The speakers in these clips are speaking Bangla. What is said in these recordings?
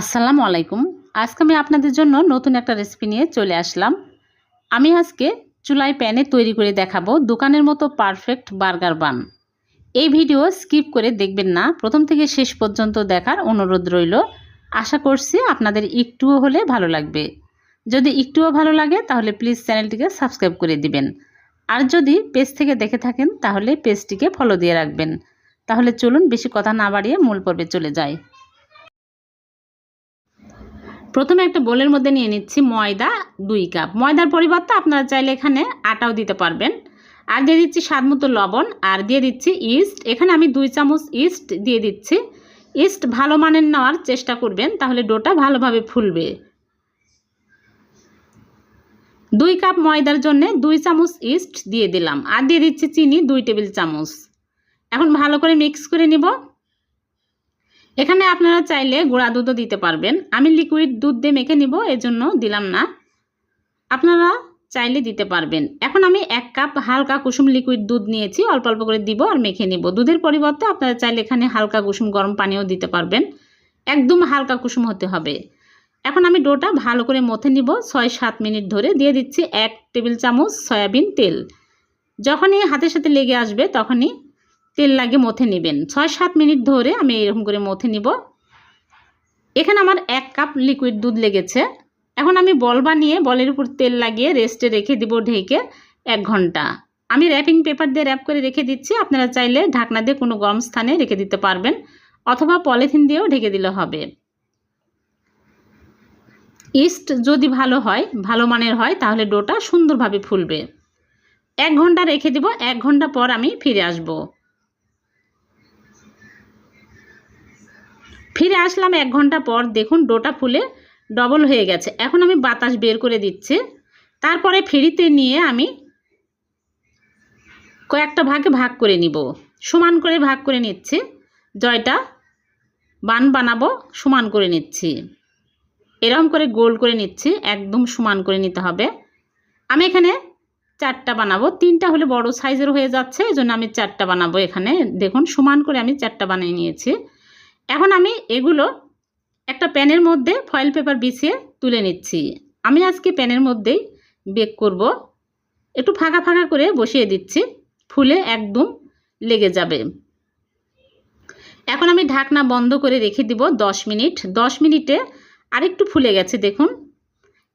আসসালামু আলাইকুম। আজকে আমি আপনাদের জন্য নতুন একটা রেসিপি নিয়ে চলে আসলাম। আমি আজকে চুলায় প্যানে তৈরি করে দেখাবো দোকানের মতো পারফেক্ট বার্গার বান এই ভিডিও স্কিপ করে দেখবেন না। প্রথম থেকে শেষ পর্যন্ত দেখার অনুরোধ রইল। আশা করছি আপনাদের একটুও হলে ভালো লাগবে। যদি একটুও ভালো লাগে, তাহলে প্লিজ চ্যানেলটিকে সাবস্ক্রাইব করে দিবেন। আর যদি পেজ থেকে দেখে থাকেন, তাহলে পেজটিকে ফলো দিয়ে রাখবেন। তাহলে চলুন বেশি কথা না বাড়িয়ে মূল পর্বে চলে যায় প্রথমে একটা বোলের মধ্যে নিয়ে নিচ্ছি ময়দা দুই কাপ। ময়দার পরিবর্তে আপনারা চাইলে এখানে আটাও দিতে পারবেন। আর দিয়ে দিচ্ছি স্বাদ মতো লবণ, আর দিয়ে দিচ্ছি ইস্ট। এখানে আমি দুই চামচ ইস্ট দিয়ে দিচ্ছি। ইস্ট ভালো মানের নেওয়ার চেষ্টা করবেন, তাহলে ডোটা ভালোভাবে ফুলবে। দুই কাপ ময়দার জন্য দুই চামচ ইস্ট দিয়ে দিলাম। আর দিয়ে দিচ্ছি চিনি দুই টেবিল চামচ। এখন ভালো করে মিক্স করে নিব। এখানে আপনারা চাইলে গুঁড়া দুধও দিতে পারবেন। আমি লিকুইড দুধ দিয়ে মেখে নিব, এজন্য দিলাম না। আপনারা চাইলে দিতে পারবেন। এখন আমি এক কাপ হালকা কুসুম লিকুইড দুধ নিয়েছি, অল্প অল্প করে দিব আর মেখে নিব। দুধের পরিবর্তে আপনারা চাইলে এখানে হালকা কুসুম গরম পানিও দিতে পারবেন। একদম হালকা কুসুম হতে হবে। এখন আমি ডোটা ভালো করে মথে নিব, ছয় সাত মিনিট ধরে। দিয়ে দিচ্ছি এক টেবিল চামচ সয়াবিন তেল। যখনই হাতের সাথে লেগে আসবে, তখনই তেল লাগে মথে নেবেন। ছয় সাত মিনিট ধরে আমি এরকম করে মথে নিব। এখানে আমার এক কাপ লিকুইড দুধ লেগেছে। এখন আমি বল বানিয়ে বলের উপর তেল লাগিয়ে রেস্টে রেখে দিব ঢেকে এক ঘণ্টা। আমি র্যাপিং পেপার দিয়ে র্যাপ করে রেখে দিচ্ছি। আপনারা চাইলে ঢাকনা দিয়ে কোনো গরম স্থানে রেখে দিতে পারবেন অথবা পলিথিন দিয়েও ঢেকে দিলে হবে। ইস্ট যদি ভালো হয়, ভালো মানের হয়, তাহলে ডোটা সুন্দরভাবে ফুলবে। এক ঘণ্টা রেখে দিব। এক ঘণ্টা পর আমি ফিরে আসব। ফিরে আসলাম এক ঘণ্টা পর। দেখুন, ডোটা ফুলে ডবল হয়ে গেছে। এখন আমি বাতাস বের করে দিচ্ছি। তারপরে ফেরিতে নিয়ে আমি কয়েকটা ভাগে ভাগ করে নিব। সমান করে ভাগ করে নিচ্ছি। জয়টা বান বানাবো, সমান করে নিচ্ছি। এরকম করে গোল করে নিচ্ছি, একদম সমান করে নিতে হবে। আমি এখানে চারটা বানাবো। তিনটা হলে বড় সাইজের হয়ে যাচ্ছে এই জন্য আমি চারটা বানাবো এখানে। দেখুন, সমান করে আমি চারটা বানিয়ে নিয়েছি। এখন আমি এগুলো একটা প্যানের মধ্যে ফয়েল পেপার বিছিয়ে তুলে নিচ্ছি। আমি আজকে প্যানের মধ্যেই বেক করব। একটু ফাঁকা ফাঁকা করে বসিয়ে দিচ্ছি। ফুলে একদম লেগে যাবে। এখন আমি ঢাকনা বন্ধ করে রেখে দিব দশ মিনিট। দশ মিনিটে আরেকটু ফুলে গেছে, দেখুন।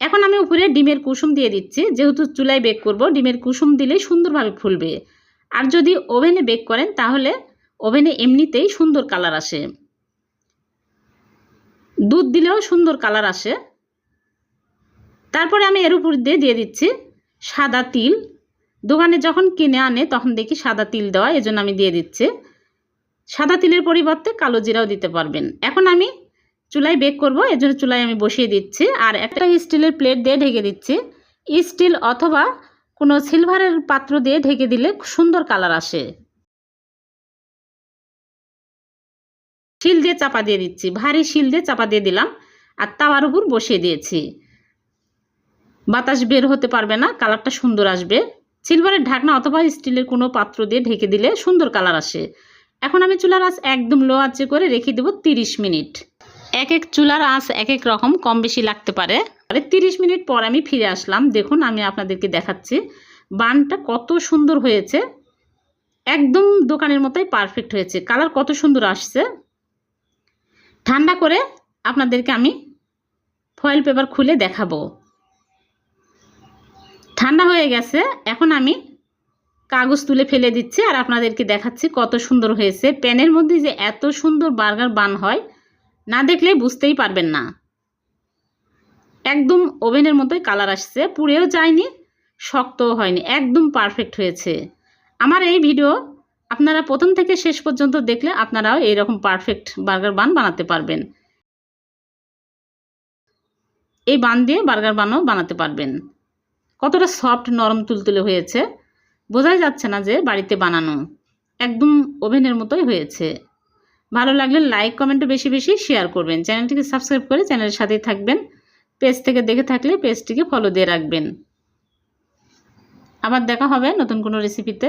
এখন আমি উপরে ডিমের কুসুম দিয়ে দিচ্ছি। যেহেতু চুলায় বেক করব, ডিমের কুসুম দিলে সুন্দরভাবে ফুলবে। আর যদি ওভেনে বেক করেন, তাহলে ওভেনে এমনিতেই সুন্দর কালার আসে। দুধ দিলেও সুন্দর কালার আসে। তারপরে আমি এর উপর দিয়ে দিয়ে দিচ্ছি সাদা তিল। দোকানে যখন কিনে আনে, তখন দেখি সাদা তিল দেওয়া, এজন্য আমি দিয়ে দিচ্ছি। সাদা তিলের পরিবর্তে কালো জিরাও দিতে পারবেন। এখন আমি চুলায় বেক করব, এজন্য চুলায় আমি বসিয়ে দিচ্ছি। আর একটা স্টিলের প্লেট দিয়ে ঢেকে দিচ্ছি। স্টিল অথবা কোনো সিলভারের পাত্র দিয়ে ঢেকে দিলে সুন্দর কালার আসে। শিল দিয়ে চাপা দিয়ে দিচ্ছি। ভারী শিল দিয়ে চাপা দিয়ে দিলাম আর তাওয়ার উপর বসিয়ে দিয়েছি। বাতাস বের হতে পারবে না, কালারটা সুন্দর আসবে। সিলভারের ঢাকনা অথবা স্টিলের কোনো পাত্র দিয়ে ঢেকে দিলে সুন্দর কালার আসে। এখন আমি চুলার আঁচ একদম লো আঁচে করে রেখে দেবো তিরিশ মিনিট। এক এক চুলার আঁচ এক এক রকম, কম বেশি লাগতে পারে। আরে তিরিশ মিনিট পর আমি ফিরে আসলাম। দেখুন, আমি আপনাদেরকে দেখাচ্ছি। বানটা কত সুন্দর হয়েছে। একদম দোকানের মতোই পারফেক্ট হয়েছে। কালার কত সুন্দর আসছে। ঠান্ডা করে আপনাদেরকে আমি ফয়েল পেপার খুলে দেখাবো। ঠান্ডা হয়ে গেছে, এখন আমি কাগজ তুলে ফেলে দিচ্ছি আর আপনাদেরকে দেখাচ্ছি কত সুন্দর হয়েছে। প্যানের মধ্যে যে এত সুন্দর বার্গার বান হয়, না দেখলে বুঝতেই পারবেন না। একদম ওভেনের মতোই কালার আসছে, পুড়েও যায়নি, শক্তও হয়নি, একদম পারফেক্ট হয়েছে। আমার এই ভিডিও আপনারা প্রথম থেকে শেষ পর্যন্ত দেখলে আপনারাও এইরকম পারফেক্ট বার্গার বান বানাতে পারবেন। এই বান দিয়ে বার্গার বানও বানাতে পারবেন। কতটা সফট নরম, তুলতুলে হয়েছে, বোঝাই যাচ্ছে না যে বাড়িতে বানানো একদম ওভেনের মতোই হয়েছে। ভালো লাগলে লাইক কমেন্টও বেশি বেশি শেয়ার করবেন। চ্যানেলটিকে সাবস্ক্রাইব করে চ্যানেলের সাথেই থাকবেন। পেজ থেকে দেখে থাকলে পেজটিকে ফলো দিয়ে রাখবেন। আবার দেখা হবে নতুন কোনো রেসিপিতে